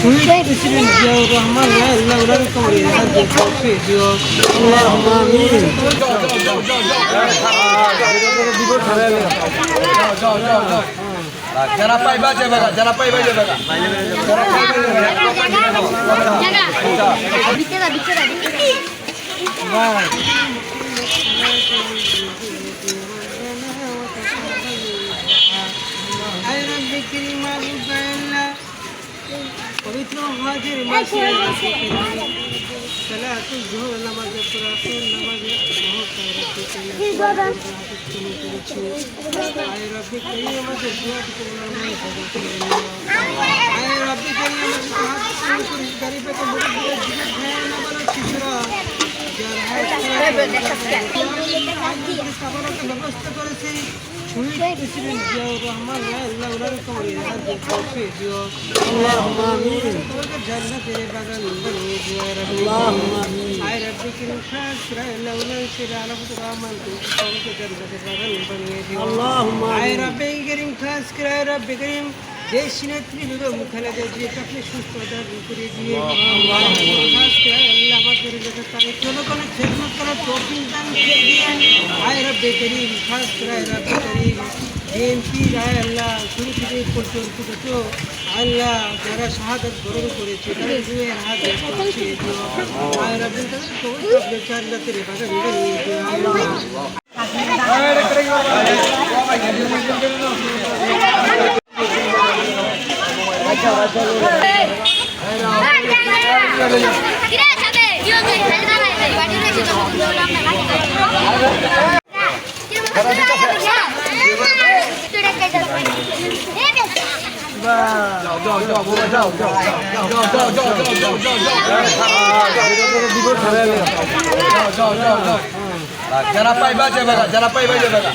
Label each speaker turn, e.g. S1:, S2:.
S1: শহীদ president Ziaur Rahman
S2: যারা পাইবা যাবে যারা পাইবা যাবে না
S3: বিচ্ছে
S1: পবিত্র হাজির মাসে সালাতু জোহর নামাজে পুরাতন নামাজে আয় রব্বি কারীম আমাদের হাত শুরু করে গরিবকে মুড়ি দিয়ে জীবন ধ্যান আমার শিশুরা যার হাত খাবারকে ব্যবস্থা করেছে শহীদ প্রেসিডেন্ট জিয়াউর রহমান আল্লাহ ওনার কবরে সাহায্য করতে দিও আল্লাহুম্মা আমিন তোমাকে জান্নাতের বাগান বানিয়ে দিও আল্লাহুম্মা আমিন আয় রব্বি করিম খাস করে আল্লাহ ওনার সেরা আলামত রহমান তোমাকে জান্নাতের বাগান বানিয়ে দিও আল্লাহুম্মা আয় রব্বি করিম খাস করে আয় রব্বি করিম দেশ নেত্রী বেগম খালেদা জিয়াকে আপনি সুস্থ দান করে দিয়ে আমাদের যাতে তাদের জনগণের খেদমত করার তৌফিক দান দিয়ে আয় রব্বে করিম খাস করে আয় রব্বে করিম বিএনপি রায় আল্লাহ শুরু থেকে পর্যন্ত যত আল্লাহ যারা শাহাদত গ্রহণ করেছে তাদের দুয়ের হাত কবরে জান্নাতের বাগান বানিয়ে দিও আল্লাহ
S3: কিরে যাবে কি হবে খেলে না বাড়ি রয়েছে তো বললাম না
S2: যারা পাইবা যাবে না যারা পাইবা যাবে না